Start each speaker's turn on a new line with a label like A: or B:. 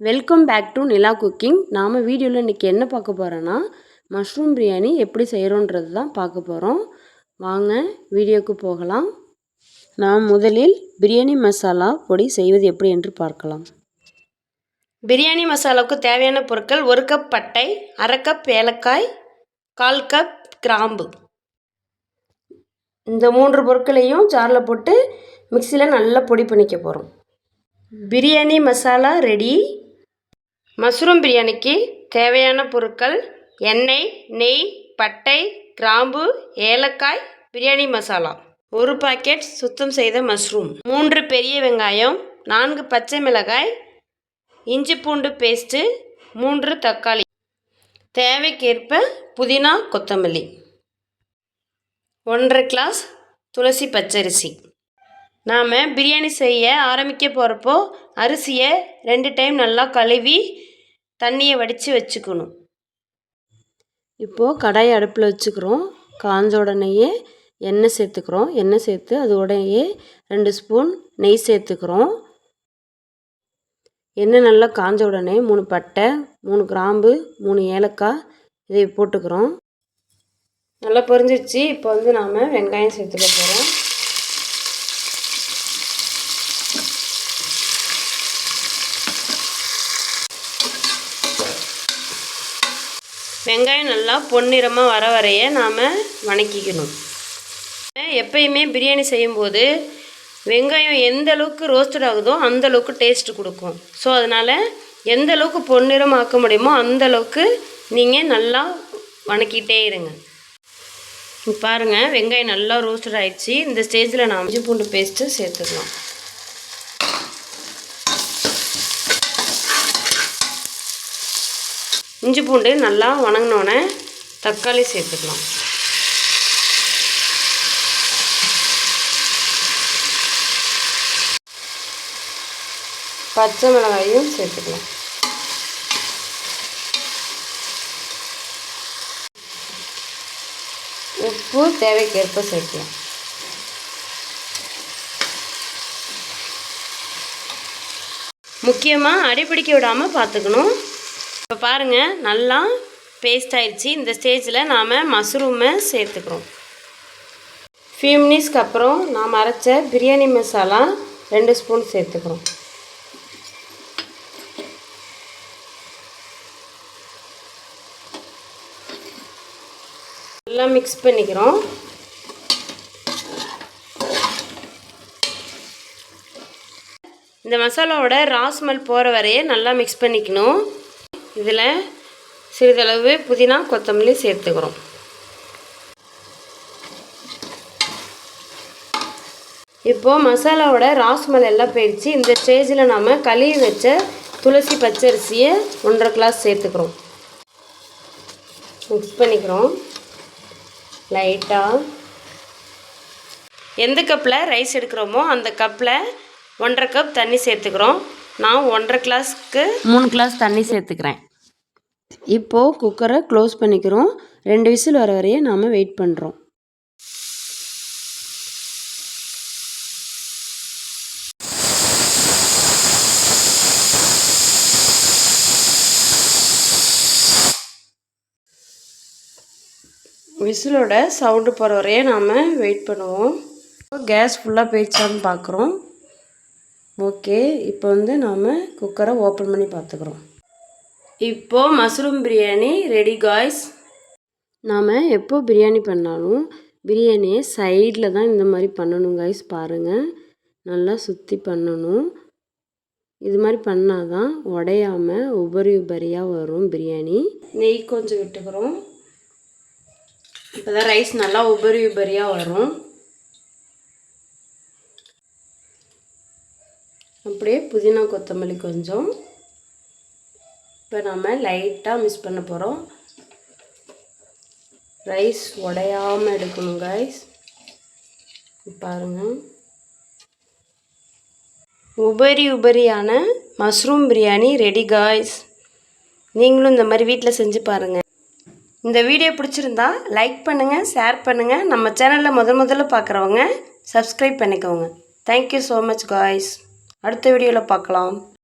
A: Welcome back to Nila cooking நாம் வீடியோவில் இன்றைக்கி என்ன பார்க்க போகிறோன்னா மஷ்ரூம் பிரியாணி எப்படி செய்கிறோன்றது தான் பார்க்க போகிறோம் வாங்க வீடியோக்கு போகலாம். நாம் முதலில் பிரியாணி மசாலா பொடி செய்வது எப்படி என்று பார்க்கலாம். பிரியாணி மசாலாவுக்கு தேவையான பொருட்கள் ஒரு கப் பட்டை அரை கப் ஏலக்காய் கால் கப் கிராம்பு. இந்த மூன்று பொருட்களையும் ஜாரில் போட்டு மிக்சியில் நல்லா பொடி பண்ணிக்க போகிறோம் பிரியாணி மசாலா ரெடி மஷ்ரூம் பிரியாணிக்கு தேவையான பொருட்கள் எண்ணெய் நெய் பட்டை கிராம்பு ஏலக்காய் பிரியாணி மசாலா. ஒரு பாக்கெட் சுத்தம் செய்த மஷ்ரூம். மூன்று பெரிய வெங்காயம் நான்கு பச்சை மிளகாய் இஞ்சி பூண்டு பேஸ்ட்டு மூன்று தக்காளி. தேவைக்கேற்ப புதினா கொத்தமல்லி. ஒன்றரை கிளாஸ் துளசி பச்சரிசி. நாம் பிரியாணி செய்ய ஆரம்பிக்க போகிறப்போ அரிசியை ரெண்டு டைம் நல்லா கழுவி தண்ணியை வடித்து வச்சுக்கணும். இப்போது கடாயை அடுப்பில் வச்சுக்கிறோம். காஞ்ச உடனேயே எண்ணெய் சேர்த்துக்கிறோம். எண்ணெய் சேர்த்து அது உடனேயே ரெண்டு ஸ்பூன் நெய் சேர்த்துக்கிறோம். எண்ணெய் நல்லா காஞ்ச உடனே மூணு பட்டை மூணு கிராம்பு மூணு ஏலக்காய் இதை போட்டுக்கிறோம். நல்லா பொரிஞ்சிடுச்சு இப்போ வந்து நாம் வெங்காயம் சேர்த்துக்க போகிறோம் வெங்காயம் நல்லா பொன்னிறமாக வர வரைய நாம் வணக்கிக்கணும். எப்பயுமே பிரியாணி செய்யும்போது வெங்காயம் எந்த அளவுக்கு ரோஸ்டட் ஆகுதோ அந்த அளவுக்கு டேஸ்ட் கொடுக்கும். ஸோ அதனால் எந்த அளவுக்கு பொன்னிறம் ஆக்க முடியுமோ அந்த அளவுக்கு நீங்கள் நல்லா வணக்கிட்டே இருங்க. பாருங்கள் வெங்காயம் நல்லா ரோஸ்டட் ஆகிடுச்சு இந்த ஸ்டேஜில் நான் இஞ்சி பூண்டு பேஸ்ட்டு சேர்த்துக்கலாம். இஞ்சி பூண்டு நல்லா வணங்கினோடனே தக்காளி சேர்த்துக்கலாம். பச்சை மிளகாயும் சேர்த்துக்கலாம். உப்பு தேவைக்கேற்ப சேர்க்கலாம். முக்கியமாக அடிப்பிடிக்க விடாமல் பார்த்துக்கணும். இப்போ பாருங்கள் நல்லா பேஸ்ட் ஆயிடுச்சு. இந்த ஸ்டேஜில் நாம் மஷ்ரூமை சேர்த்துக்கிறோம். ஃபியூ மினிட்ஸ்க்கு அப்புறம் நாம் அரைச்ச பிரியாணி மசாலா ரெண்டு ஸ்பூன் சேர்த்துக்கிறோம். நல்லா மிக்ஸ் பண்ணிக்கிறோம். இந்த மசாலாவோட ராஸ்மல் போகிற வரையே நல்லா மிக்ஸ் பண்ணிக்கணும். இதில் சிறிதளவு புதினா கொத்தமல்லி சேர்த்துக்கிறோம். இப்போது மசாலாவோட ராஸ்மல் எல்லாம் போயிடுச்சு இந்த ஸ்டேஜில் நாம் கழுவி வச்ச துளசி பச்சரிசியை ஒன்றரை கிளாஸ் சேர்த்துக்கிறோம். மிக்ஸ் பண்ணிக்கிறோம். லைட்டாக எந்த கப்பில் ரைஸ் எடுக்கிறோமோ அந்த கப்பில் ஒன்றரை கப் தண்ணி சேர்த்துக்கிறோம். நான் ஒன்றரை கிளாஸ்க்கு மூணு கிளாஸ் தண்ணி சேர்த்துக்கிறேன். இப்போது குக்கரை க்ளோஸ் பண்ணிக்கிறோம். ரெண்டு விசில் வர வரையே நாம் வெயிட் பண்ணுறோம் விசிலோட சவுண்டு போகிற வரையே நாம் வெயிட் பண்ணுவோம். கேஸ் ஃபுல்லாக போயிடுச்சான்னு பார்க்குறோம் ஓகே இப்போ வந்து நாம் குக்கரை ஓப்பன் பண்ணி பார்த்துக்குறோம். இப்போது மஷ்ரூம் பிரியாணி ரெடி காய்ஸ் நாம் எப்போ பிரியாணி பண்ணாலும் பிரியாணியை சைடில் தான் இந்த மாதிரி பண்ணணும் காய்ஸ் பாருங்கள் நல்லா சுற்றி பண்ணணும். இது மாதிரி பண்ணால் தான் உடையாமல் உபரி உபரியாக வரும் பிரியாணி. நெய் கொஞ்சம் விட்டுக்கிறோம். இப்போ தான் ரைஸ் நல்லா உபரி உபரியாக வரும். அப்படியே புதினா கொத்தமல்லி கொஞ்சம். இப்போ நம்ம லைட்டாக மிஸ் பண்ண போகிறோம் ரைஸ் உடையாமல் எடுக்கணும் கைஸ் பாருங்கள் உபரி உபரியான மஷ்ரூம் பிரியாணி ரெடி காய்ஸ் நீங்களும் இந்த மாதிரி வீட்டில் செஞ்சு பாருங்கள் இந்த வீடியோ பிடிச்சிருந்தா லைக் பண்ணுங்கள் ஷேர் பண்ணுங்கள் நம்ம சேனலில் முதல் முதல்ல பார்க்குறவங்க சப்ஸ்கிரைப் பண்ணிக்கோங்க. தேங்க்யூ ஸோ மச் காய்ஸ் அடுத்த வீடியோவில் பார்க்கலாம்